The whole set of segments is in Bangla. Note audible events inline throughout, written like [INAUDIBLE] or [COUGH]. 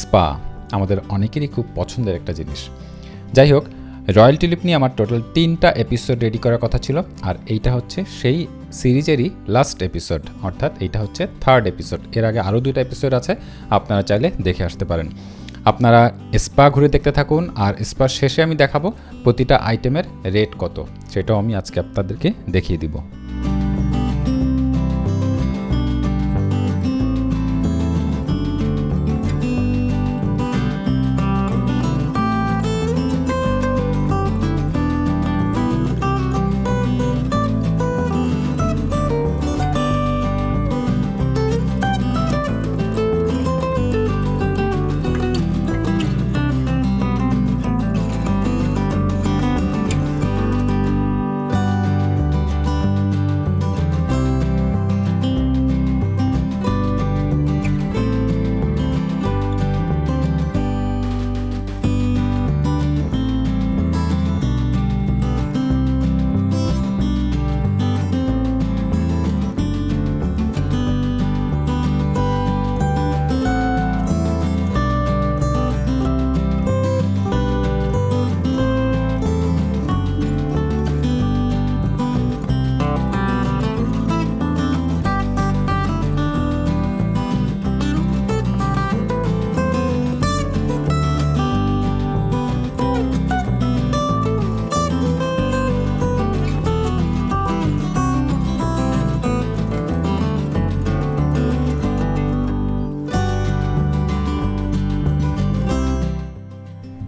স্পা আমাদের অনেকেরই খুব পছন্দের একটা জিনিস। যাই হোক রয়্যাল টিলিপ নিয়ে আমার টোটাল তিনটা এপিসোড রেডি করার কথা ছিল, আর এইটা হচ্ছে সেই সিরিজেরই লাস্ট এপিসোড অর্থাৎ এইটা হচ্ছে থার্ড এপিসোড এর আগে আরও দুইটা এপিসোড আছে, আপনারা চাইলে দেখে আসতে পারেন। আপনারা স্পা ঘুরে দেখতে থাকুন, আর স্পার শেষে আমি দেখাবো প্রতিটা আইটেমের রেট কত, সেটাও আমি আজকে আপনাদেরকে দেখিয়ে দিব।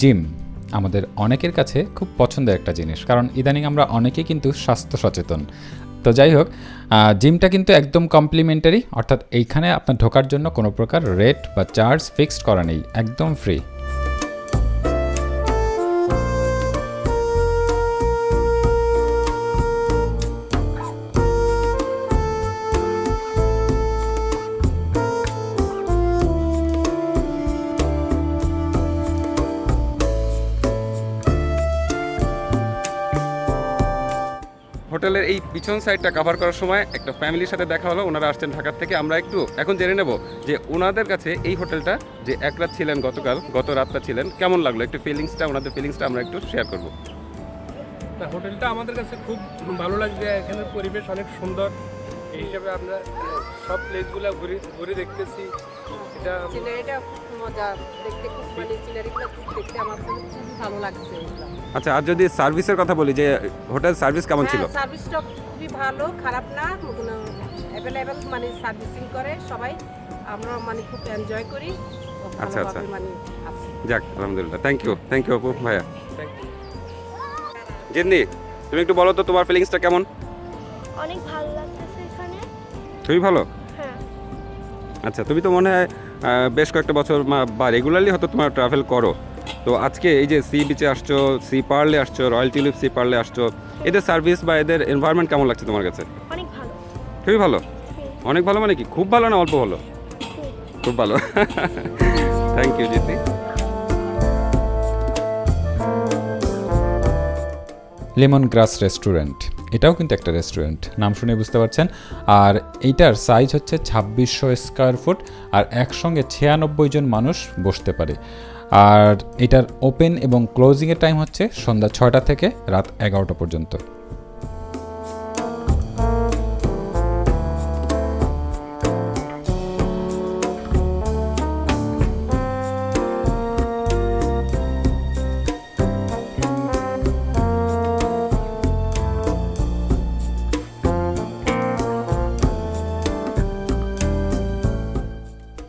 জিম আমাদের অনেকের কাছে খুব পছন্দের একটা জিনিস, কারণ ইদানিং আমরা অনেকেই কিন্তু স্বাস্থ্য সচেতন। তো যাই হোক জিমটা কিন্তু একদম কমপ্লিমেন্টারি, অর্থাৎ এইখানে আপনার ঢোকার জন্য কোনো প্রকার রেট বা চার্জ ফিক্সড করা নেই, একদম ফ্রি। এই পিছন সাইডটা কাভার করার সময় একটা ফ্যামিলির সাথে দেখা হলো ওনারা আসছেন ঢাকার থেকে। আমরা একটু এখন জেনে নেব যে ওনাদের কাছে এই হোটেলটা যে এক রাত ছিলেন গতকাল গত রাতটা ছিলেন কেমন লাগল? একটু ফিলিংসটা ওনাদের ফিলিংসটা আমরা একটু শেয়ার করব। তা হোটেলটা আমাদের কাছে খুব ভালো লাগছে। এখানের পরিবেশ অনেক সুন্দর। এই হিসাবে আমরা সব প্লেসগুলো ঘুরে ঘুরে দেখতেছি। এটা সিনারিটা খুব মজা। দেখতে খুব মানে সিনারিগুলো খুব দেখতে আমার খুব ভালো লাগছে। আচ্ছা আর যদি সার্ভিসের কথা বলি যে হোটেল সার্ভিস কেমন ছিল? হ্যাঁ, সার্ভিসটা খুবই ভালো খারাপ না অ্যাভেলেবেল মানে সার্ভিসিং করে সবাই। আমরা মানে খুব এনজয় করি আচ্ছা, আচ্ছা। মানে যাক আলহামদুলিল্লাহ। Thank you thank you Apu ভাইয়া। জিন্দি তুমি একটু বলো তো তোমার ফিলিংসটা কেমন? অনেক ভালো লাগতেছে এখানে। খুবই ভালো? হ্যাঁ। আচ্ছা তুমি তো মনে হয় বেশ কয়েকটা বছর মা- বা রেগুলারলি হয়তো তোমার ট্রাভেল করো। তো আজকে এই যে সি বিচে আসছো সি পার্লে আসছো রয়্যাল টিলিপ সি পার্লে আসছো এদের সার্ভিস বা এদের এনভায়রনমেন্ট কেমন লাগছে তোমার কাছে? অনেক ভালো। খুবই ভালো? অনেক ভালো মানে কি? খুব ভালো না অল্প ভালো? খুব। খুব ভালো। থ্যাংক ইউ জিতি লেমন গ্রাস রেস্টুরেন্ট এটাও কিন্তু একটা রেস্টুরেন্ট নাম শুনে বুঝতে পারছেন। আর এইটার সাইজ হচ্ছে ছাব্বিশশো স্কোয়ার ফুট আর একসঙ্গে ছিয়ানব্বই জন মানুষ বসতে পারে। আর এটার ওপেন এবং ক্লোজিংয়ের টাইম হচ্ছে সন্ধ্যা ছয়টা থেকে রাত এগারোটা পর্যন্ত।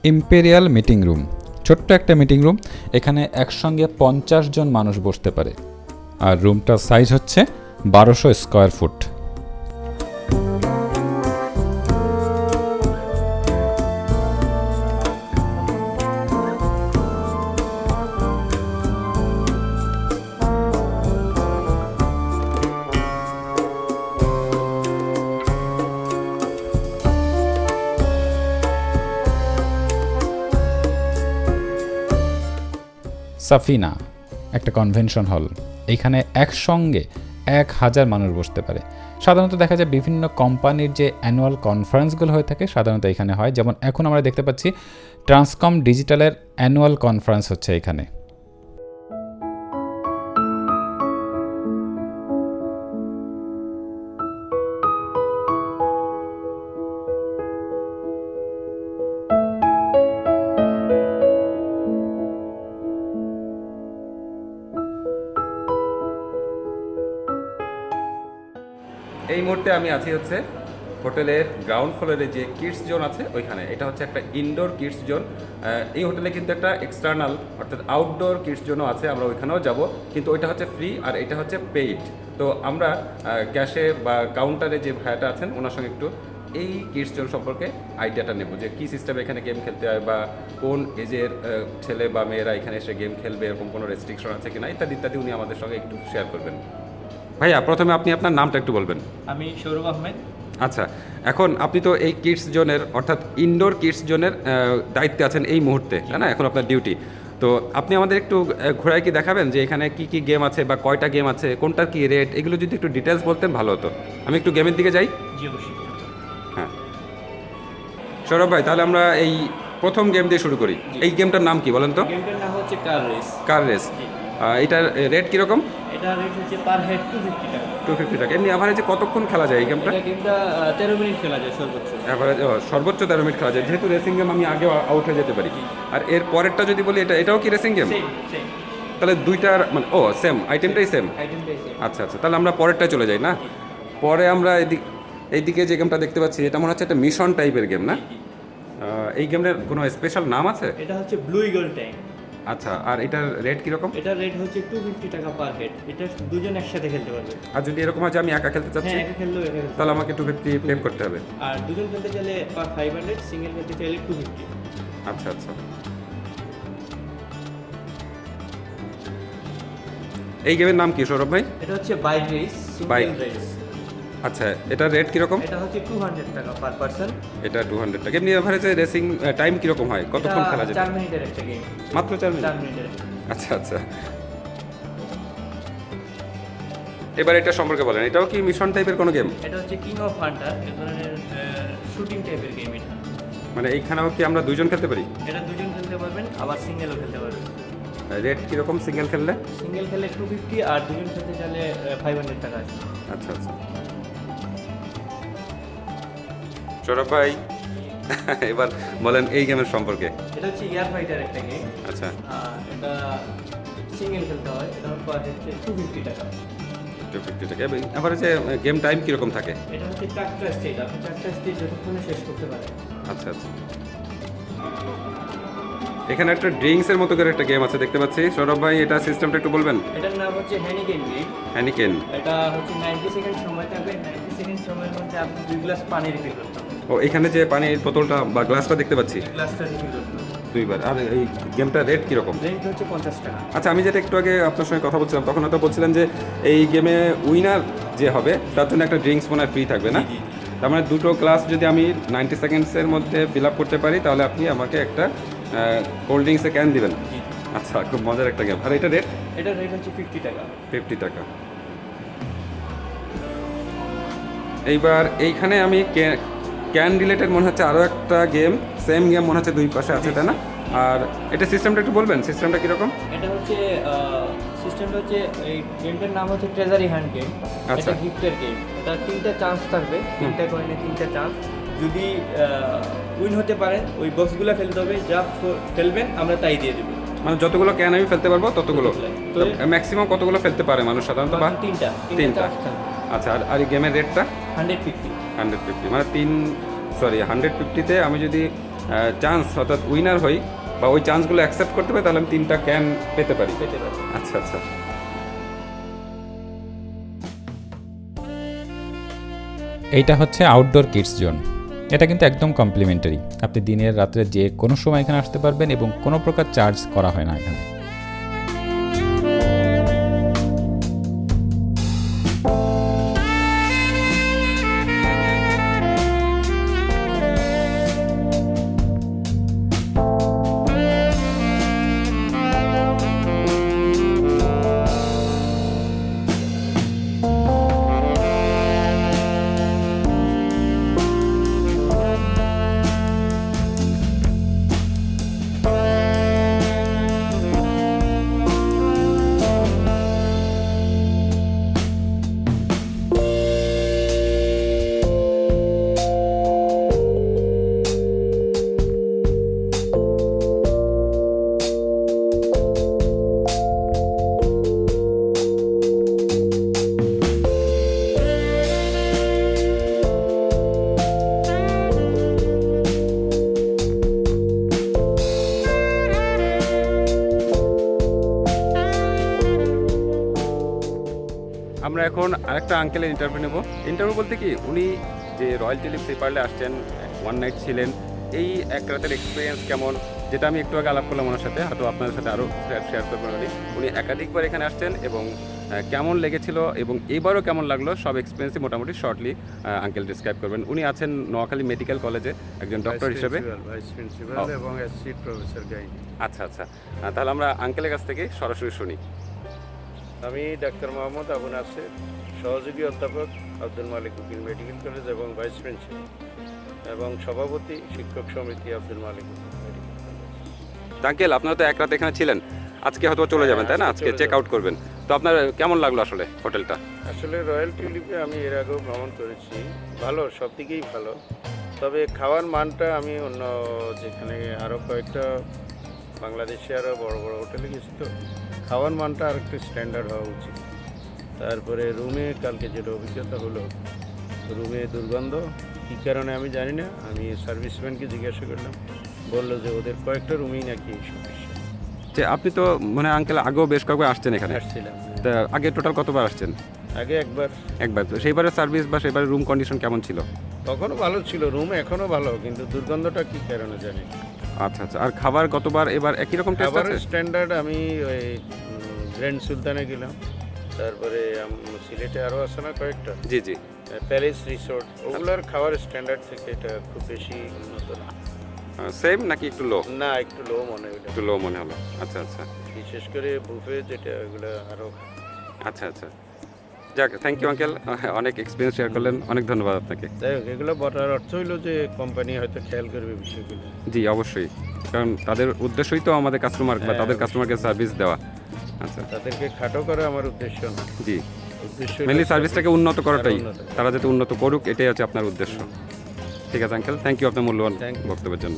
ইম্পেরিয়াল মিটিং রুম ছোট্ট একটা মিটিং রুম এখানে একসঙ্গে পঞ্চাশ জন মানুষ বসতে পারে। আর রুমটার সাইজ হচ্ছে বারোশো স্কোয়ার ফুট সাফিনা, একটা কনভেনশন হল এইখানে একসঙ্গে এক হাজার মানুষ বসতে পারে। সাধারণত দেখা যায় বিভিন্ন কোম্পানির যে অ্যানুয়াল কনফারেন্সগুলো হয়ে থাকে, সাধারণত এখানে হয়। যেমন এখন আমরা দেখতে পাচ্ছি ট্রান্সকম ডিজিটালের অ্যানুয়াল কনফারেন্স হচ্ছে এখানে। মুহূর্তে আমি আছি হচ্ছে হোটেলের গ্রাউন্ড ফ্লোরে যে কিডস জোন আছে ওইখানে। এটা হচ্ছে একটা ইনডোর কিডস জোন। এই হোটেলে কিন্তু একটা এক্সটার্নাল অর্থাৎ আউটডোর কিডস জোনও আছে, আমরা ওইখানেও যাব। কিন্তু ওইটা হচ্ছে ফ্রি আর এটা হচ্ছে পেইড তো আমরা ক্যাশে বা কাউন্টারে যে ভাইয়াটা আছেন, ওনার সঙ্গে একটু এই কিডস জোন সম্পর্কে আইডিয়াটা নেব যে কী সিস্টেমে এখানে গেম খেলতে হয় বা কোন এজের ছেলে বা মেয়েরা এখানে এসে গেম খেলবে, এরকম কোনো রেস্ট্রিকশন আছে কিনা, ইত্যাদি ইত্যাদি উনি আমাদের সঙ্গে একটু শেয়ার করবেন। ভাইয়া প্রথমে আপনি আপনার নামটা একটু বলবেন। আমি সৌরভ আহমেদ। আচ্ছা এখন আপনি তো এই কিডস জোনের অর্থাৎ ইনডোর কিডস জোনের দায়িত্বে আছেন এই মুহূর্তে তাই না? এখন আপনার ডিউটি। তো আপনি আমাদের একটু ঘোরায় কি দেখাবেন যে এখানে কি কি গেম আছে বা কয়টা গেম আছে কোনটার কি রেট এগুলো যদি একটু ডিটেলস বলতেন ভালো হতো। আমি একটু গেমের দিকে যাই? জি অবশ্যই। হ্যাঁ। সৌরভ ভাই তাহলে আমরা এই প্রথম গেম দিয়ে শুরু করি। এই গেমটার নাম কি বলেন তো? গেমটার নাম হচ্ছে কার রেস। Car race. এটার রেট কীরকম? এটা রেট হচ্ছে পার হেড টু ফিফটি টাকা। টু ফিফটি টাকা। এমনি অ্যাভারেজে কতক্ষণ খেলা যায় এই গেমটা গেমটা তেরো মিনিট খেলা যায় সর্বোচ্চ। অ্যাভারেজ সর্বোচ্চ তেরো মিনিট খেলা যায়। যেহেতু রেসিং গেম আমি আগে আউট হয়ে যেতে পারি। আর এর পরেরটা যদি বলি এটা এটাও কি রেসিং গেম তাহলে দুইটার মানে ও সেম আইটেমটাই সেম আচ্ছা আচ্ছা। তাহলে আমরা পরেরটা চলে যাই না? পরে আমরা এদিক এইদিকে যে গেমটা দেখতে পাচ্ছি এটা মনে হচ্ছে একটা মিশন টাইপের গেম না? এই গেমের কোনো স্পেশাল নাম আছে? এটা হচ্ছে ব্লু ইগল ট্যাঙ্ক আচ্ছা আর এটার রেট কীরকম? এটা রেট হচ্ছে টু ফিফটি টাকা পার হেড এটা দুজন একসাথে খেলতে পারবে। আর যদি এরকম যে আমি একা খেলতে চাচ্ছি? হ্যাঁ একা খেললেও একা খেলতে তাহলে আমাকে টু ফিফটি পে করতে হবে। আর দুজন খেলতে চাইলে পার ফাইভ হান্ড্রেড সিঙ্গেল খেলতে চাইলে টু ফিফটি আচ্ছা আচ্ছা। এই গেমের নাম কি সৌরভ ভাই? এটা হচ্ছে বাইক রেস. সিঙ্গেল রেস আচ্ছা এটার রেট কীরকম? এটা হচ্ছে টু হান্ড্রেড টাকা পার পার্সন এটা টু হান্ড্রেড টাকা। এমনি এভারেজে রেসিং টাইম কীরকম হয়? কতক্ষণ খেলা যায় চার মিনিটের একটা গেম মাত্র চার মিনিট? চার মিনিটের আচ্ছা আচ্ছা। এবার এটা সম্পর্কে বলেন এটাও কি মিশন টাইপের কোনো গেম এটা হচ্ছে কিং অফ হান্টার এ ধরনের শুটিং টাইপের গেম এটা। মানে এইখানেও কি আমরা দুইজন খেলতে পারি? এটা দুজন খেলতে পারবেন আবার সিঙ্গেলও খেলতে পারবেন। রেট কীরকম সিঙ্গেল খেললে? সিঙ্গেল খেলে টু ফিফটি আর দুজন খেলতে চাইলে ফাইভ হান্ড্রেড টাকা আছে। আচ্ছা আচ্ছা। সৌরভ ভাই। এবার বলেন এই গেমের সম্পর্কে। এটা হচ্ছে এয়ার ফাইটার একটা গেম আচ্ছা। এটা সিঙ্গেল খেলতে হয়। এটা পার হচ্ছে টু ফিফটি টাকা। টু ফিফটি টাকা। এভারেজে গেম টাইম কীরকম থাকে? এটা হচ্ছে চারটা স্টেজ আপনি চারটা স্টেজ যতক্ষণে শেষ করতে পারেন। আচ্ছা আচ্ছা। এখানে একটা ড্রিঙ্কসের মতো করে একটা গেম আছে দেখতে পাচ্ছি। সৌরভ ভাই এটা সিস্টেমটা একটু বলবেন? এটার নাম হচ্ছে হ্যানিকেন গেম হ্যানিকেন এটা হচ্ছে নাইনটি সেকেন্ড সময় থাকবে। নাইনটি সেকেন্ড সময়ের মধ্যে আপনি দুই গ্লাস পানি রিফিল করতে ও এখানে যে পানির বোতলটা বা গ্লাসটা দেখতে পাচ্ছি। গ্লাসটা দুইবার। আর এই গেমটা রেট কীরকম? রেন্ট হচ্ছে পঞ্চাশ টাকা। আচ্ছা আমি যেটা একটু আগে আপনার সঙ্গে কথা বলছিলাম তখন হয়তো বলছিলেন যে এই গেমে উইনার যে হবে তার জন্য একটা ড্রিঙ্কস মনে ফ্রি থাকবে না? তার মানে দুটো ক্লাস যদি আমি নাইনটি সেকেন্ডসের মধ্যে ফিল আপ করতে পারি তাহলে আপনি আমাকে একটা কোল্ড ড্রিঙ্কসে ক্যান দিবেন। আচ্ছা খুব মজার একটা গেম। আর এটা রেট? এটা রেট হচ্ছে ফিফটি টাকা। ফিফটি টাকা। এইবার এইখানে আমি ক্যান রিলেটেড মনে হচ্ছে আরও একটা গেম সেম গেম মনে হচ্ছে দুই পাশে আছে তাই না? আর এটা সিস্টেমটা একটু বলবেন সিস্টেমটা কীরকম? এটা হচ্ছে সিস্টেমটা হচ্ছে এই গেমটার নাম হচ্ছে ট্রেজারি হ্যান্ড গেম। এটা গিফটের গেম এটা তিনটা চান্স থাকবে তিনটা কয়েনে তিনটা চান্স যদি উইন হতে পারেন ওই বক্সগুলো ফেলতে হবে যা ফেলবেন আমরা তাই দিয়ে দেবো। মানে যতগুলো ক্যান আমি ফেলতে পারব ততগুলো। ম্যাক্সিমাম কতগুলো ফেলতে পারে মানুষ সাধারণত বা? তিনটা তিনটা আচ্ছা আর আর এই গেমের রেটটা হান্ড্রেড ফিফটি হান্ড্রেড ফিফটি মানে তিন সরি হান্ড্রেড ফিফটিতে আমি যদি চান্স অর্থাৎ উইনার হই বা ওই চান্সগুলো অ্যাকসেপ্ট করতে পারি তাহলে আমি তিনটা ক্যান পেতে পারি। পেতে পারি। আচ্ছা আচ্ছা। এইটা হচ্ছে আউটডোর কিডস জোন এটা কিন্তু একদম কমপ্লিমেন্টারি আপনি দিনের রাত্রে যে কোনো সময় এখানে আসতে পারবেন এবং কোনো প্রকার চার্জ করা হয় না এখানে। আরেকটা আঙ্কেলের ইন্টারভিউ নেব। ইন্টারভিউ বলতে কি উনি যে রয়্যাল টিলিপ সিপারলে আসছেন ওয়ান নাইট ছিলেন এই এক রাতের এক্সপিরিয়েন্স কেমন যেটা আমি একটু আগে আলাপ করলাম ওনার সাথে হয়তো আপনাদের সাথে আরও শেয়ার করবেন উনি উনি একাধিকবার এখানে আসছেন এবং কেমন লেগেছিল এবং এবারও কেমন লাগল সব এক্সপিরিয়েন্সই মোটামুটি শর্টলি আঙ্কেল ডিসক্রাইব করবেন। উনি আছেন নোয়াখালী মেডিকেল কলেজে একজন ডক্টর হিসেবে। ভাইস প্রিন্সিপাল ও। এবং অ্যাসিস্ট্যান্ট প্রফেসর গাইড আচ্ছা আচ্ছা। তাহলে আমরা আঙ্কেলের কাছ থেকে সরাসরি শুনি। আমি ডাক্তার মোহাম্মদ আবু নাসের। সহযোগী অধ্যাপক আব্দুল মালিক উকিল মেডিকেল কলেজ এবং ভাইস প্রিন্সিপাল এবং সভাপতি শিক্ষক সমিতি আব্দুল মালিক আঙ্কেল আপনারা তো এক রাত এখানে ছিলেন। আজকে হয়তো চলে যাবেন তাই না? আজকে চেক আউট করবেন। তো আপনার কেমন লাগল আসলে হোটেলটা? আসলে রয়্যাল টিউলিপে আমি এর আগেও ভ্রমণ করেছি। ভালো সব দিকেই ভালো। তবে খাওয়ার মানটা আমি অন্য যেখানে আরও কয়েকটা বাংলাদেশে আরও বড় বড় হোটেলে গেছি তো খাওয়ার মানটা আর একটু স্ট্যান্ডার্ড হওয়া উচিত। তারপরে রুমে কালকে যেটা অভিজ্ঞতা হলো রুমে দুর্গন্ধ। কী কারণে আমি জানি না আমি সার্ভিসম্যানকে জিজ্ঞাসা করলাম। বলল যে ওদের কয়েকটা রুমেই নাকি এই সমস্যা। যে আপনি তো মানে আঙ্কেল আগেও বেশ কয়েকবার আসছেন এখানে। আসছিলাম তা আগে টোটাল কতবার আসছেন? আগে একবার। একবার। তো সেইবারের সার্ভিস বা সেইবারের রুম কন্ডিশন কেমন ছিল? তখনও ভালো ছিল রুম এখনও ভালো কিন্তু দুর্গন্ধটা কী কারণে জানি আচ্ছা আচ্ছা। আর খাবার কতবার? এবার একই রকম টেস্ট আছে? স্ট্যান্ডার্ড আমি ওই গ্র্যান্ড সুলতানে গেলাম। তারপরে সিলেটে আরও আছে না কয়েকটা? জি জি। প্যালেস রিসোর্ট ওগুলোর খাওয়ার স্ট্যান্ডার্ড থেকে এটা খুব বেশি উন্নত না। সেম নাকি একটু লো না একটু লো মনে হলো একটু লো মনে হলো। আচ্ছা আচ্ছা। বিশেষ করে বুফে যেটা ওগুলো আরও আচ্ছা আচ্ছা। যাক থ্যাংক ইউ আঙ্কেল অনেক এক্সপিরিয়েন্স শেয়ার করলেন। অনেক ধন্যবাদ আপনাকে। যাই হোক এগুলো বলার অর্থ হইল যে কোম্পানি হয়তো খেয়াল করবে বিষয়গুলো। জি অবশ্যই। কারণ তাদের উদ্দেশ্যই তো আমাদের কাস্টমার বা হ্যাঁ, তাদের কাস্টমারকে সার্ভিস দেওয়া। আচ্ছা। তাদেরকে খাটো করা আমার উদ্দেশ্য না। জি। উদ্দেশ্য মেনলি সার্ভিসটাকে উন্নত করাটাই। তারা যাতে উন্নত করুক এটাই হচ্ছে আপনার উদ্দেশ্য। ঠিক আছে আঙ্কেল থ্যাংক ইউ আপনার মূল্যবান বক্তব্যের জন্য।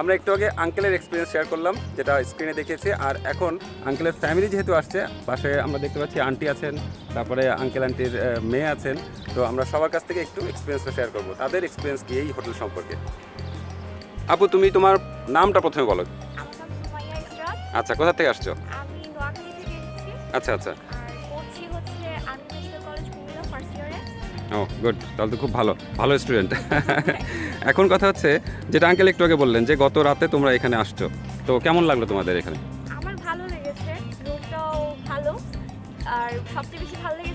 আমরা একটু আগে আঙ্কেলের এক্সপিরিয়েন্স শেয়ার করলাম যেটা স্ক্রিনে দেখেছি। আর এখন আঙ্কেলের ফ্যামিলি যেহেতু আসছে পাশে আমরা দেখতে পাচ্ছি আন্টি আছেন তারপরে আঙ্কেল আন্টির মেয়ে আছেন। তো আমরা সবার কাছ থেকে একটু এক্সপিরিয়েন্সটা শেয়ার করব। তাদের এক্সপিরিয়েন্স কি এই হোটেল সম্পর্কে? আপু তুমি তোমার নামটা প্রথমে বলো। আচ্ছা কোথা থেকে আসছো? আমি নোয়াখালী থেকে এসেছি। আচ্ছা আচ্ছা। পড়ছি হচ্ছে army medical college Comilla first ইয়ারে ও গুড তাহলে তো খুব ভালো। ভালো স্টুডেন্ট এখন কথা হচ্ছে যেটা আঙ্কেল একটু আগে বললেন যে গত রাতে তোমরা এখানে আসছো। তো কেমন লাগল তোমাদের এখানে? আমার ভালো লেগেছে। রুমটাও ভালো। আর সবচেয়ে বেশি ভালো লেগেছে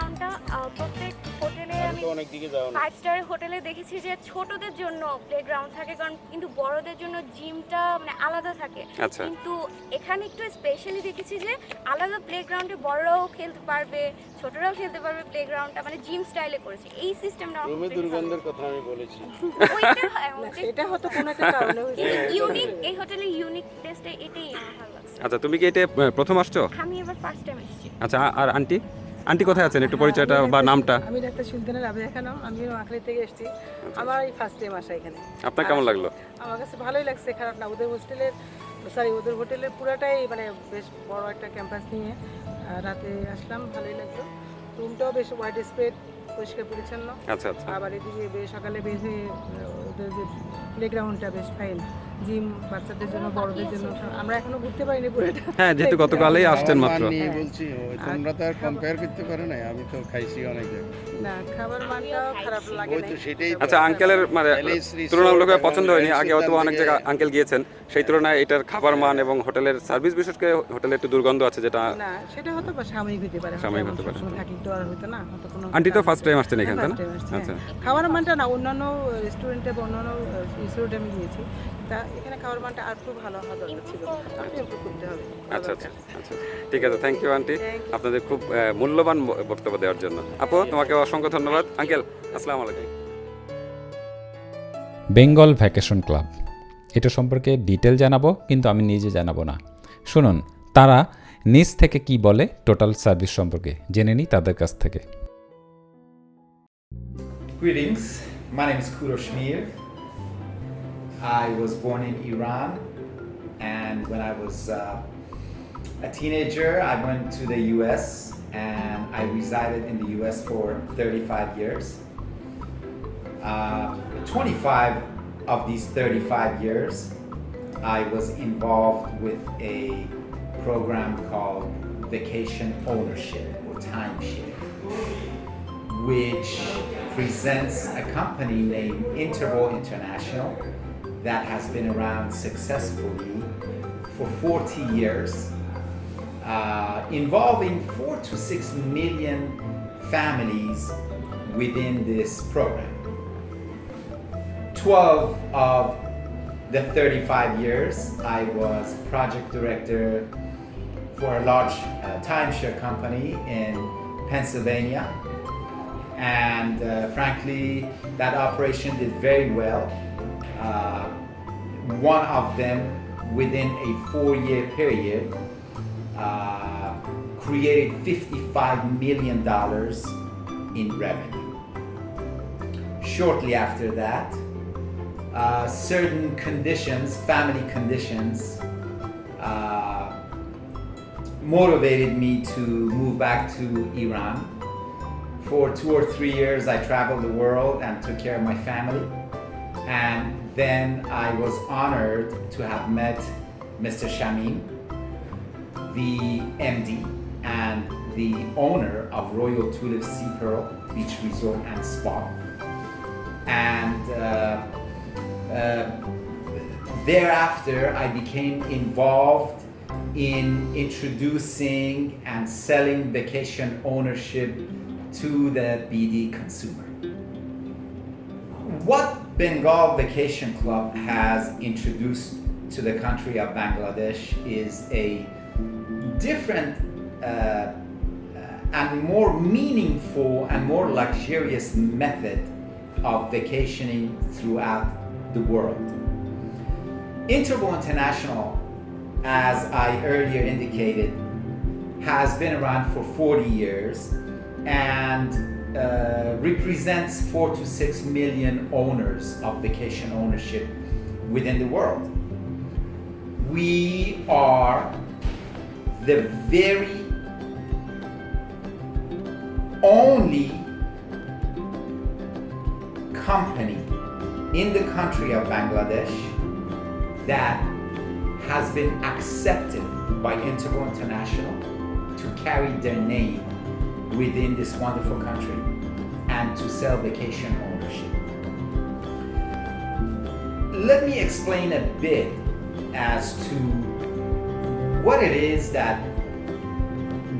যে প্রত্যেক হোটেলে আমি অনেক দিকে যাও ফাইভ স্টার হোটেলে দেখেছি যে ছোটদের জন্য প্লেগ্রাউন্ড থাকে কারণ কিন্তু বড়দের জন্য জিমটা মানে আলাদা থাকে। আচ্ছা। কিন্তু এখানে একটু স্পেশালি দেখেছি যে আলাদা প্লেগ্রাউন্ডে বড়রাও খেলতে পারবে ছোটরাও খেলতে পারবে প্লেগ্রাউন্ডটা মানে জিম স্টাইলে করেছে। এই সিস্টেমটা রুমে দুর্গন্ধের কথা আমি বলেছি। [LAUGHS] এটা হয়তো কোনো একটা কারণে হয়েছে। ইউনিক এই হোটেলের ইউনিক টেস্টে এটাই আমার ভালো লাগছে। আচ্ছা তুমি কি এটা প্রথম আসছো? আমি এবার ফার্স্ট টাইম এসেছি আচ্ছা আর আন্টি আন্টি কোথায় আছেন? একটু পরিচয়টা বা নামটা। আমি ডাক্তার সুলতানা রাবিয়া খানম আমি ওয়াকলি থেকে এসেছি। আমার এই ফার্স্ট টাইম আসা এখানে। আপনার কেমন লাগল? আমার কাছে ভালোই লাগছে। খারাপ না ওদের হোস্টেলের সরি ওদের হোটেলের পুরাটাই মানে বেশ বড় একটা ক্যাম্পাস নিয়ে রাতে আসলাম ভালোই লাগল। রুমটাও বেশ ওয়াইড স্প্রেড পরিষ্কার পরিচ্ছন্ন। আচ্ছা আচ্ছা। আবার এদিকে বেশ সকালে বেশ ওদের যে প্লেগ্রাউন্ডটা বেশ ফাইন জিম বাচ্চাদের জন্য বড়দের জন্য। আমরা এখনও ঘুরতে পারিনি পুরোটা। হ্যাঁ যেহেতু গতকালই আসছেন মাত্র। বলছি তোমরা তো আর কম্পেয়ার করতে পারো না আমি তো খাইছি অনেক না খাবার মানটাও খারাপ লাগে ওই তো সেটাই আচ্ছা আঙ্কেলের মানে তুলনামূলকভাবে পছন্দ হয়নি আগে হয়তো অনেক থেকে- জায়গায় আঙ্কেল গিয়েছেন। সেই তুলনায় এটার খাবার মান এবং হোটেলের সার্ভিস বিশেষ করে হোটেলে একটু দুর্গন্ধ আছে যেটা না সেটা হয়তো সাময়িক হতে পারে সাময়িক হতে পারে। থাকলে তো আর হতো না আন্টি তো কারণ- ফার্স্ট টাইম আসছেন এখানে তাই না? আচ্ছা। হ্যাঁ। খাওয়ার মানটা না অন্যান্য রেস্টুরেন্টে বা অন্যান্য রিসোর্টে আমি গিয়েছি। তা এখানে খাওয়ার মানটা আর একটু ভালো হওয়া দরকার ছিল। করতে হবে। আচ্ছা আচ্ছা আচ্ছা। ঠিক আছে থ্যাংক ইউ আন্টি আপনাদের খুব মূল্যবান বক্তব্য দেওয়ার জন্য। আপু তোমাকে অসংখ্য ধন্যবাদ। আঙ্কেল আসসালামু আলাইকুম। Bengal vacation club. এটা সম্পর্কে ডিটেল জানাব কিন্তু আমি নিজে জানাব না। শুনুন তারা নিজ থেকে কি বলে টোটাল সার্ভিস সম্পর্কে? জেনে নিই তাদের কাছ থেকে। Greetings, my name is Kuro Shmir. I was born in Iran, and when I was uh, a teenager, I went to the US and I resided in the US for 35 years. Uh, 25 of these 35 years, I was involved with a program called Vacation Ownership or Timeshare, which presents a company named Interval International that has been around successfully for 40 years, uh, involving four to six million families within this program. 12 of the 35 years, I was project director for a large uh, timeshare company in Pennsylvania. And uh, frankly, that operation did very well. Uh, one of them, within a four year period, uh, created $55 million in revenue. Shortly after that, uh, certain conditions, family conditions, uh, motivated me to move back to Iran. For two or three years, I traveled the world and took care of my family. And then I was honored to have met Mr. Shamim, the MD and the owner of Royal Tulip Sea Pearl Beach Resort and Spa. And uh, uh, thereafter, I became involved in introducing and selling vacation ownership to the BD consumer. What Bengal Vacation Club has introduced to the country of Bangladesh is a different uh, uh, and more meaningful and more luxurious method of vacationing throughout the world. Interval International, as I earlier indicated, has been around for 40 years and uh, represents four to six million owners of vacation ownership within the world. We are the very only company in the country of Bangladesh that has been accepted by Interval International to carry their name within this wonderful country and to sell vacation ownership. Let me explain a bit as to what it is that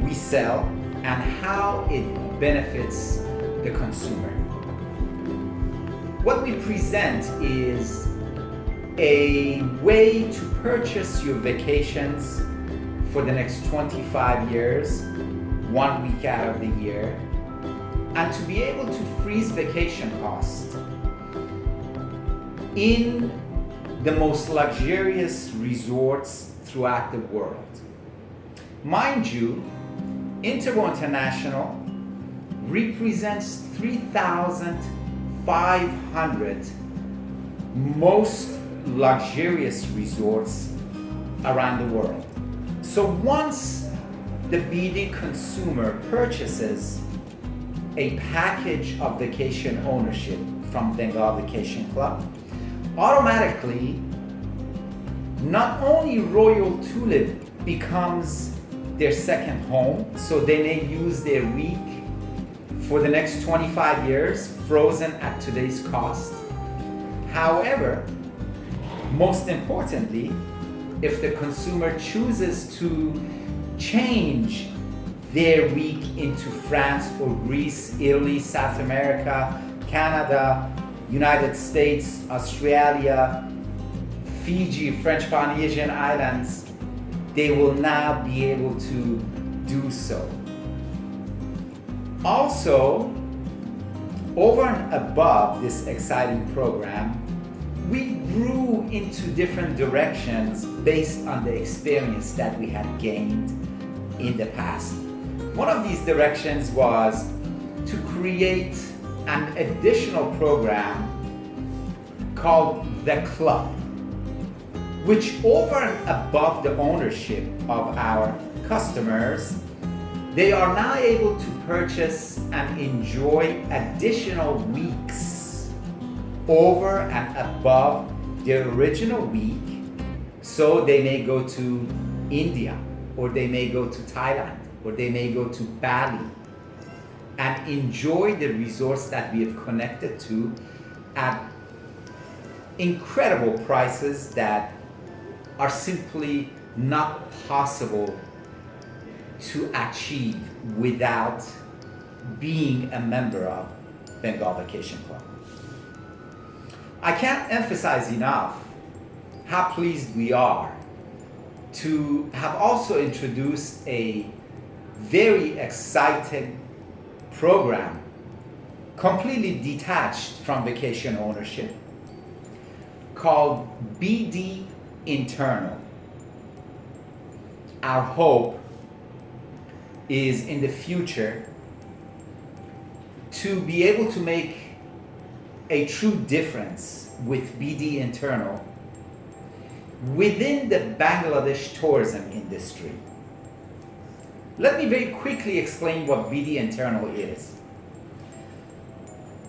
we sell and how it benefits the consumer. What we present is a way to purchase your vacations for the next 25 years, one week out of the year, and to be able to freeze vacation costs in the most luxurious resorts throughout the world. Mind you, Interval International represents 3,500 most luxurious resorts around the world. So once the BD consumer purchases a package of vacation ownership from Bengal Vacation Club, automatically not only Royal Tulip becomes their second home, so they may use their week for the next 25 years, frozen at today's cost. However, most importantly, if the consumer chooses to change their week into France or Greece, Italy, South America, Canada, United States, Australia, Fiji, French Polynesian Islands, they will now be able to do so. Also, over and above this exciting program, we grew into different directions based on the experience that we had gained in the past. One of these directions was to create an additional program called The Club, which over and above the ownership of our customers, they are now able to purchase and enjoy additional weeks over and above their original week. So they may go to India, or they may go to Thailand, or they may go to Bali, and enjoy the resource that we have connected to at incredible prices that are simply not possible to achieve without being a member of Bengal Vacation Club. I can't emphasize enough how pleased we are to have also introduced a very exciting program completely detached from vacation ownership called BD Internal. Our hope is in the future to be able to make a true difference with BD Internal within the Bangladesh tourism industry. Let me very quickly explain what BD Internal is.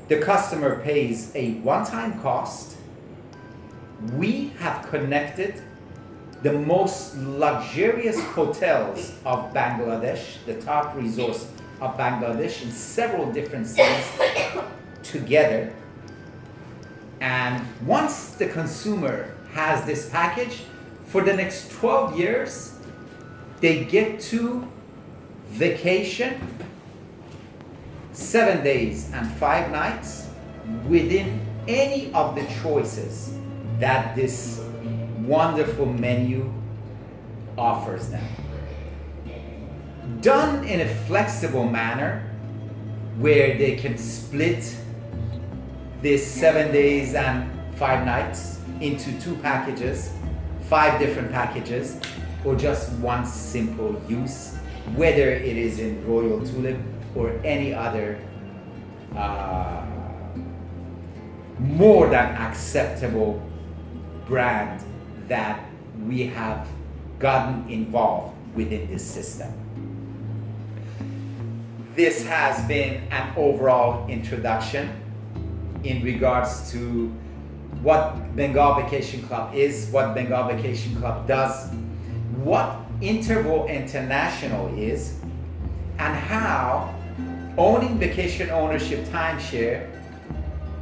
The customer pays a one time cost. We have connected the most luxurious hotels of Bangladesh, the top resorts of Bangladesh in several different cities together. And once the consumer has this package, for the next 12 years, they get to vacation seven days and five nights within any of the choices that this wonderful menu offers them. Done in a flexible manner where they can split this seven days and five nights into two packages, five different packages, or just one simple use, whether it is in Royal Tulip or any other uh, more than acceptable brand that we have gotten involved within this system. This has been an overall introduction in regards to what Bengal Vacation Club is, what Bengal Vacation Club does, what Interval International is, and how owning vacation ownership timeshare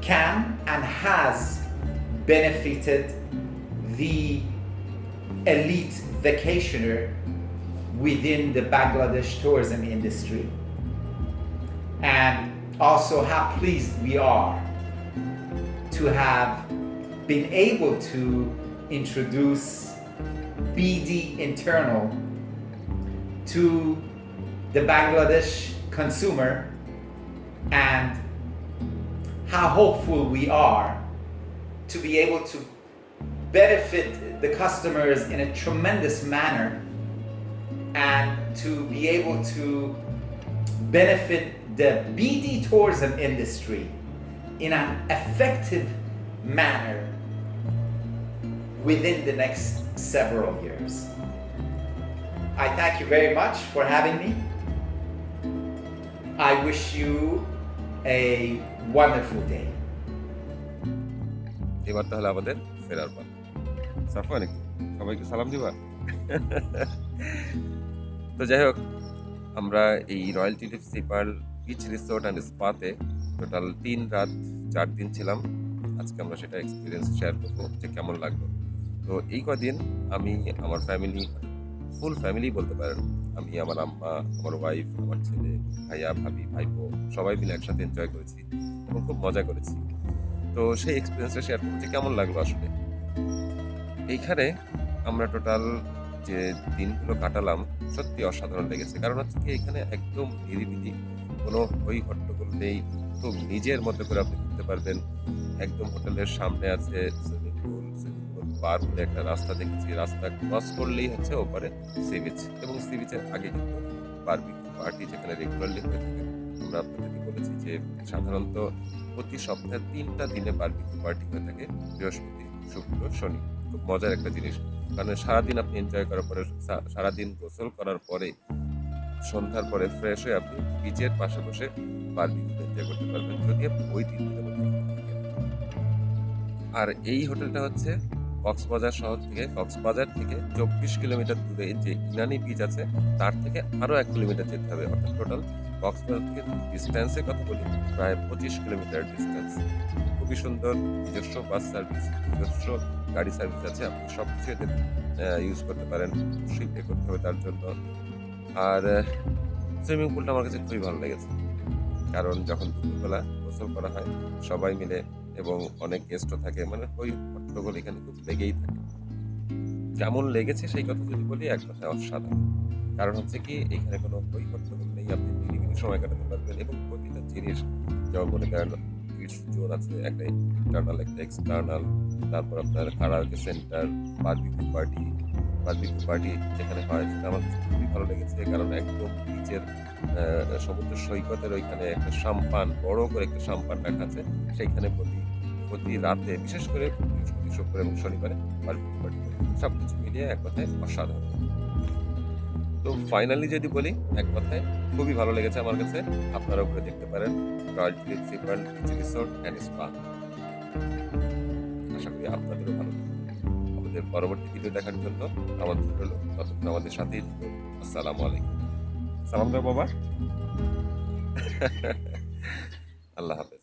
can and has benefited the elite vacationer within the Bangladesh tourism industry. And also how pleased we are to have been able to introduce BD Internal to the Bangladesh consumer and how hopeful we are to be able to benefit the customers in a tremendous manner and to be able to benefit the BD tourism industry in an effective manner within the next several years. I thank you very much for having me. I wish you a wonderful day. এবার তাহলে আমাদের ফেরার পালা সাফওয়ান সবাইকে সালাম দিবা তো যাই হোক, আমরা এই royal tulip sea pearl beach resort and স্পাতে total তিন রাত, চার দিন ছিলাম আজকে আমরা সেটা এক্সপিরিয়েন্স শেয়ার করব যে কেমন লাগল তো এই কদিন আমি আমার ফ্যামিলি ফুল ফ্যামিলি বলতে পারেন। আমি আমার আম্মা, আমার ওয়াইফ আমার ছেলে, ভাইয়া, ভাবি, ভাইপো সবাই মিলে একসাথে এনজয় করেছি এবং খুব মজা করেছি। তো সেই এক্সপিরিয়েন্সটা শেয়ার করতে কেমন লাগল আসলে? এইখানে আমরা টোটাল যে দিনগুলো কাটালাম, সত্যি অসাধারণ লেগেছে। কারণ হচ্ছে কি, এখানে একদম নিরিবিলি কোনো হই হট্টগোল নেই। খুব নিজের মতো করে আপনি ঘুরতে পারবেন। একদম হোটেলের সামনে আছে পার বলে একটা রাস্তা দেখেছি। রাস্তা ক্রস করলেই হচ্ছে ওপারে সি বিচ এবং সি বিচের আগে কিন্তু বারবিকিউ পার্টি যেখানে রেগুলারলি হয়ে থাকে। আমরা আপনাদেরকে বলেছি যে সাধারণত প্রতি সপ্তাহে তিনটা দিনে বারবিকিউ পার্টি হয়ে থাকে বৃহস্পতি, শুক্র, শনি। খুব মজার একটা জিনিস। কারণ সারাদিন আপনি এনজয় করার পরে সারাদিন গোসল করার পরে, সন্ধ্যার পরে ফ্রেশ হয়ে আপনি বিচের পাশে বসে বারবিকিউ এনজয় করতে পারবেন। যদি ওই মধ্যে আর এই হোটেলটা হচ্ছে কক্সবাজার শহর থেকে, কক্সবাজার থেকে চব্বিশ কিলোমিটার দূরে যে ইনানি বিচ আছে, তার থেকে আরও এক কিলোমিটার যেতে হবে। অর্থাৎ টোটাল কক্সবাজার থেকে ডিস্টেন্সের কথা বলি, প্রায় পঁচিশ কিলোমিটার ডিস্টেন্স খুবই সুন্দর, নিজস্ব বাস সার্ভিস নিজস্ব গাড়ি সার্ভিস আছে। আপনি সব কিছু এদের ইউজ করতে পারেন অবশ্যই পে করতে হবে তার জন্য। আর সুইমিং পুলটা আমার কাছে খুবই ভালো লেগেছে। কারণ যখন দুপুরবেলা গোসল করা হয়, সবাই মিলে এবং অনেক গেস্টও থাকে। মানে ওই হট্টগোল এখানে খুব লেগেই থাকে। কেমন লেগেছে সেই কথা যদি বলি, এক কথায় অসাধারণ। কারণ হচ্ছে কি, এখানে কোনো ওই হট্টগোল নেই, আপনি নিরিবিলি সময় কাটাতে পারবেন এবং প্রতিটা জিনিস, যেমন মনে করেন কিডস জোন আছে, একটা ইন্টারনাল একটা এক্সটার্নাল তারপর আপনার karaoke centre barbecue party barbecue party যেখানে হয়, সেটা আমার খুবই ভালো লেগেছে। কারণ একদম বিচের সমুদ্র সৈকতের ওইখানে একটা সাম্পান, বড় করে একটা সাম্পান রাখা আছে, সেইখানে প্রতি প্রতি রাতে বিশেষ করে বৃহস্পতি শুক্র এবং শনিবারে পার্টি সব কিছু মিলিয়ে এক কথায় অসাধারণ। তো ফাইনালি যদি বলি এক কথায় খুবই ভালো লেগেছে আমার কাছে। আপনারা ঘুরে দেখতে পারেন। Royal tulip sea pearl resort and spa আশা করি আপনাদেরও ভালো আমাদের পরবর্তী ভিডিও দেখার জন্য আমাদের হলো ততক্ষণ আমাদের সাথেই আসসালামু আলাইকুম। সালাম দাও বাবা। [LAUGHS] আল্লাহ হাফেজ।